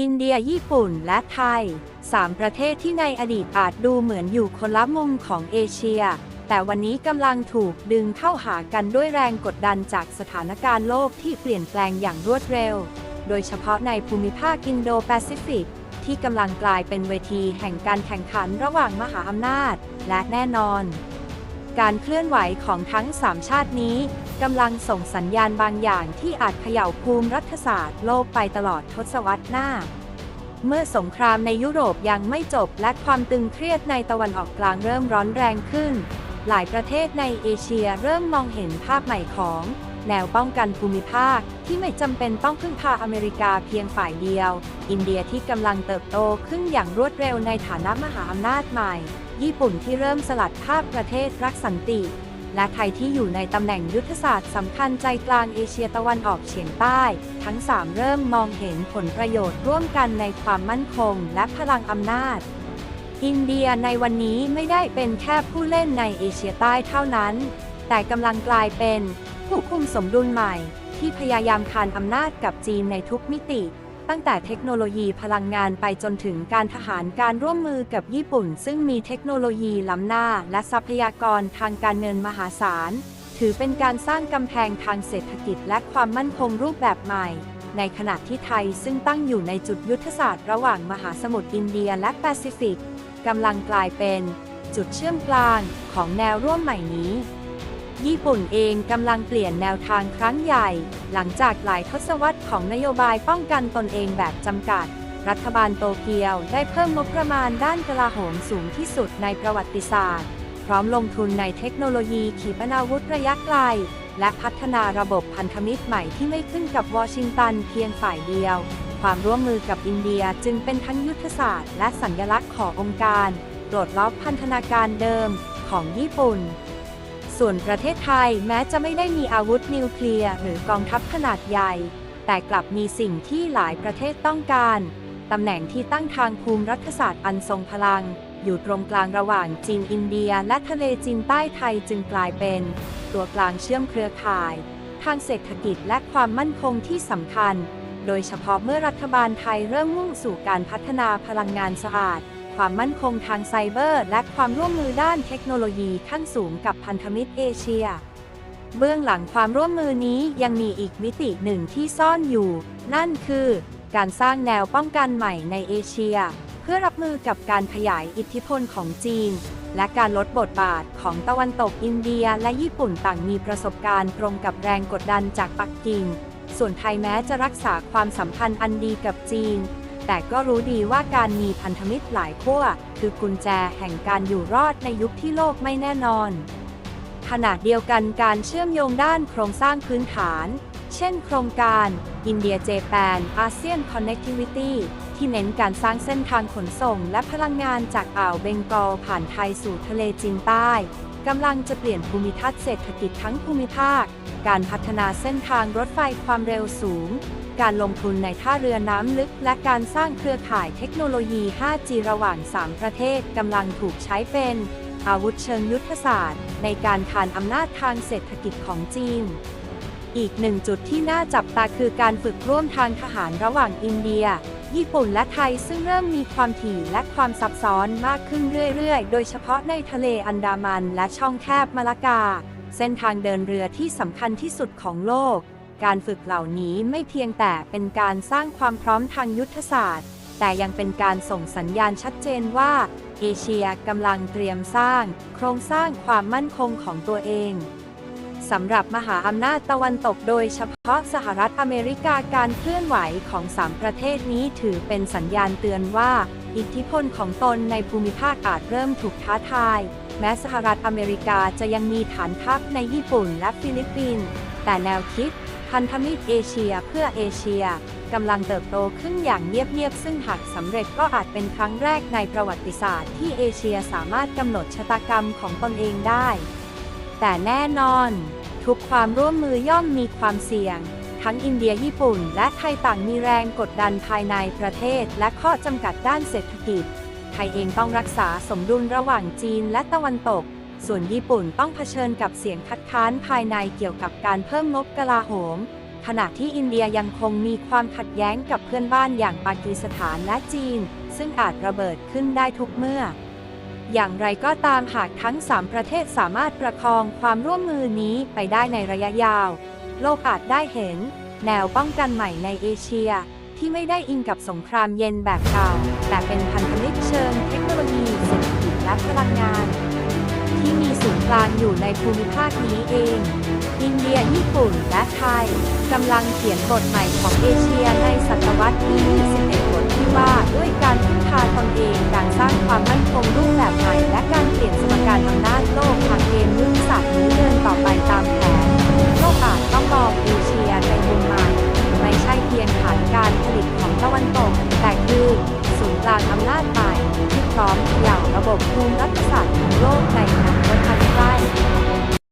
อินเดียญี่ปุ่นและไทย 3 ประเทศที่ในอดีตอาจดูเหมือนอยู่คนละมุมของเอเชีย แต่วันนี้กำลังถูกดึงเข้าหากันด้วยแรงกดดันจากสถานการณ์โลกที่เปลี่ยนแปลงอย่างรวดเร็ว โดยเฉพาะในภูมิภาคอินโดแปซิฟิกที่กำลังกลายเป็นเวทีแห่งการแข่งขันระหว่างมหาอำนาจ และแน่นอน การเคลื่อนไหวของทั้งสามชาตินี้กำลังส่งสัญญาณบางอย่างที่อาจเขย่าภูมิรัฐศาสตร์โลกไปตลอดทศวรรษหน้า เมื่อสงครามในยุโรปยังไม่จบและความตึงเครียดในตะวันออกกลางเริ่มร้อนแรงขึ้น หลายประเทศในเอเชียเริ่มมองเห็นภาพใหม่ของ แนวป้องกันภูมิภาคที่ไม่จำเป็นต้องพึ่งพาอเมริกาเพียงฝ่ายเดียว อินเดียที่กำลังเติบโตขึ้นอย่างรวดเร็วในฐานะมหาอำนาจใหม่ ญี่ปุ่นที่เริ่มสลัดภาพประเทศรักสันติ และไทยที่อยู่ในตำแหน่งยุทธศาสตร์สำคัญใจกลางเอเชียตะวันออกเฉียงใต้ ทั้ง 3 เริ่มมองเห็นผลประโยชน์ร่วมกันในความมั่นคง และพลังอำนาจอินเดียในวันนี้ไม่ได้เป็นแค่ผู้เล่นในเอเชียใต้เท่านั้น แต่กำลังกลายเป็น ผู้คุมสมดุลใหม่ ที่พยายามคานอำนาจกับจีนในทุกมิติ ตั้งแต่เทคโนโลยีพลังงานไปจนถึงการทหารการร่วมมือกับญี่ปุ่น ซึ่งมีเทคโนโลยีล้ำหน้าและทรัพยากรทางการเงินมหาศาล ถือเป็นการสร้างกำแพงทางเศรษฐกิจและความมั่นคงรูปแบบใหม่ ในขณะที่ไทยซึ่งตั้งอยู่ในจุดยุทธศาสตร์ระหว่างมหาสมุทรอินเดียและแปซิฟิกกำลังกลายเป็น จุดเชื่อมกลางของแนวร่วมใหม่นี้ ญี่ปุ่นเองกำลังเปลี่ยนแนวทางครั้งใหญ่ หลังจากหลายทศวรรษของนโยบายป้องกันตนเองแบบจำกัด รัฐบาลโตเกียวได้เพิ่มงบประมาณด้านกลาโหมสูงที่สุดในประวัติศาสตร์ พร้อมลงทุนในเทคโนโลยีขีปนาวุธระยะไกล และพัฒนาระบบพันธมิตรใหม่ที่ไม่ขึ้นกับวอชิงตันเพียงฝ่ายเดียว ความร่วมมือกับอินเดียจึงเป็นทั้งยุทธศาสตร์ และสัญลักษณ์ขององค์การปลดล็อกพันธนาการเดิมของญี่ปุ่น ส่วนประเทศไทยแม้จะไม่ได้มีอาวุธนิวเคลียร์หรือกองทัพขนาดใหญ่ แต่กลับมีสิ่งที่หลายประเทศต้องการตำแหน่งที่ตั้งทางภูมิรัฐศาสตร์อันทรงพลัง อยู่ตรงกลางระหว่างจีนอินเดีย และทะเลจีนใต้ไทยจึงกลายเป็น ตัวกลางเชื่อมเครือข่าย ทางเศรษฐกิจและความมั่นคงที่สำคัญ โดยเฉพาะเมื่อรัฐบาลไทยเริ่มมุ่งสู่การพัฒนาพลังงานสะอาด ความมั่นคงทางไซเบอร์ และความร่วมมือด้านเทคโนโลยีขั้นสูงกับพันธมิตรเอเชีย เบื้องหลังความร่วมมือนี้ยังมีอีกมิติหนึ่งที่ซ่อนอยู่ นั่นคือการสร้างแนวป้องกันใหม่ในเอเชีย เพื่อรับมือกับการขยายอิทธิพลของจีน และการลดบทบาทของตะวันตกอินเดียและญี่ปุ่นต่างมีประสบการณ์ตรงกับแรงกดดันจากปักกิ่ง ส่วนไทยแม้จะรักษาความสัมพันธ์อันดีกับจีน แต่ก็รู้ดีว่าการมีพันธมิตรหลายขั้วคือกุญแจแห่งการอยู่รอดในยุคที่โลกไม่แน่นอน ขณะเดียวกันการเชื่อมโยงด้านโครงสร้างพื้นฐาน เช่นโครงการอินเดียเจแปนอาเซียนคอนเน c t i v i t y ที่เน้นการสร้างเส้นทางขนส่งและพลังงานจากอ่าวเบงกอลผ่านไทยสู่ทะเลจีนใต้กำลังจะเปลี่ยนภูมิทัศน์เศรษฐกิจทั้งภูมิภาค การพัฒนาเส้นทางรถไฟความเร็วสูง การลงทุนในท่าเรือน้ำลึก และการสร้างเครือข่ายเทคโนโลยี 5G ระหว่าง 3 ประเทศกำลังถูกใช้เป็น อาวุธเชิงยุทธศาสตร์ ในการขานอำนาจทางเศรษฐกิจของจีน อีกหนึ่งจุดที่น่าจับตาคือการฝึกร่วมทางทหารระหว่างอินเดีย ญี่ปุ่นและไทยซึ่งเริ่มมีความถี่และความซับซ้อนมากขึ้นเรื่อยๆ โดยเฉพาะในทะเลอันดามันและช่องแคบมาลากา เส้นทางเดินเรือที่สำคัญที่สุดของโลก การฝึกเหล่านี้ไม่เพียงแต่เป็นการสร้างความพร้อมทางยุทธศาสตร์ แต่ยังเป็นการส่งสัญญาณชัดเจนว่า เอเชียกำลังเตรียมสร้าง โครงสร้างความมั่นคงของตัวเองสำหรับมหาอำนาจตะวันตกโดยเฉพาะสหรัฐอเมริกาการเคลื่อนไหวของสามประเทศนี้ถือเป็นสัญญาณเตือนว่า อิทธิพลของตนในภูมิภาคอาจเริ่มถูกท้าทาย แม้สหรัฐอเมริกาจะยังมีฐานทัพในญี่ปุ่นและฟิลิปปินส์แต่แนวคิด พันธมิตรเอเชียเพื่อเอเชียกำลังเติบโตขึ้นอย่างเงียบๆ ซึ่งหากสำเร็จก็อาจเป็นครั้งแรกในประวัติศาสตร์ที่เอเชียสามารถกำหนดชะตากรรมของตนเองได้ แต่แน่นอน ทุกความร่วมมือย่อมมีความเสี่ยง ทั้งอินเดียญี่ปุ่น และไทยต่างมีแรงกดดันภายในประเทศ และข้อจำกัดด้านเศรษฐกิจ ไทยเองต้องรักษาสมดุลระหว่างจีนและตะวันตก ส่วนญี่ปุ่นต้องเผชิญกับเสียงคัดค้านภายในเกี่ยวกับการเพิ่มงบกลาโหม ขณะที่อินเดียยังคงมีความขัดแย้งกับเพื่อนบ้านอย่างปากีสถานและจีน ซึ่งอาจระเบิดขึ้นได้ทุกเมื่อ อย่างไรก็ตามหากทั้ง 3 ประเทศสามารถประคองความร่วมมือนี้ไปได้ในระยะยาว โลกอาจได้เห็น แนวป้องกันใหม่ในเอเชีย ที่ไม่ได้อิงกับสงครามเย็นแบบเก่า แต่เป็นพันธมิตรเชิงเทคโนโลยีเศรษฐกิจและพลังงาน ศูนย์กลางอยู่ในภูมิภาคนี้เอง อินเดียญี่ปุ่นและไทยกำลังเขียนบทใหม่ของเอเชียในศตวรรษที่21บทที่ว่าด้วยการพึ่งพาตนเองการสร้างความมั่นคงรูปแบบใหม่ และการเปลี่ยนสมการอำนาจโลกทางเกมยุทธศาตร์นี้เดินต่อไปตามแผนโลกอาจต้องมองเอเชียในมุมใหม่ไม่ใช่เพียงฐานการผลิตของตะวันตก แต่คือศูนย์กลางอำนาจใหม่ที่พร้อมเขย่าระบบภูมิรัฐ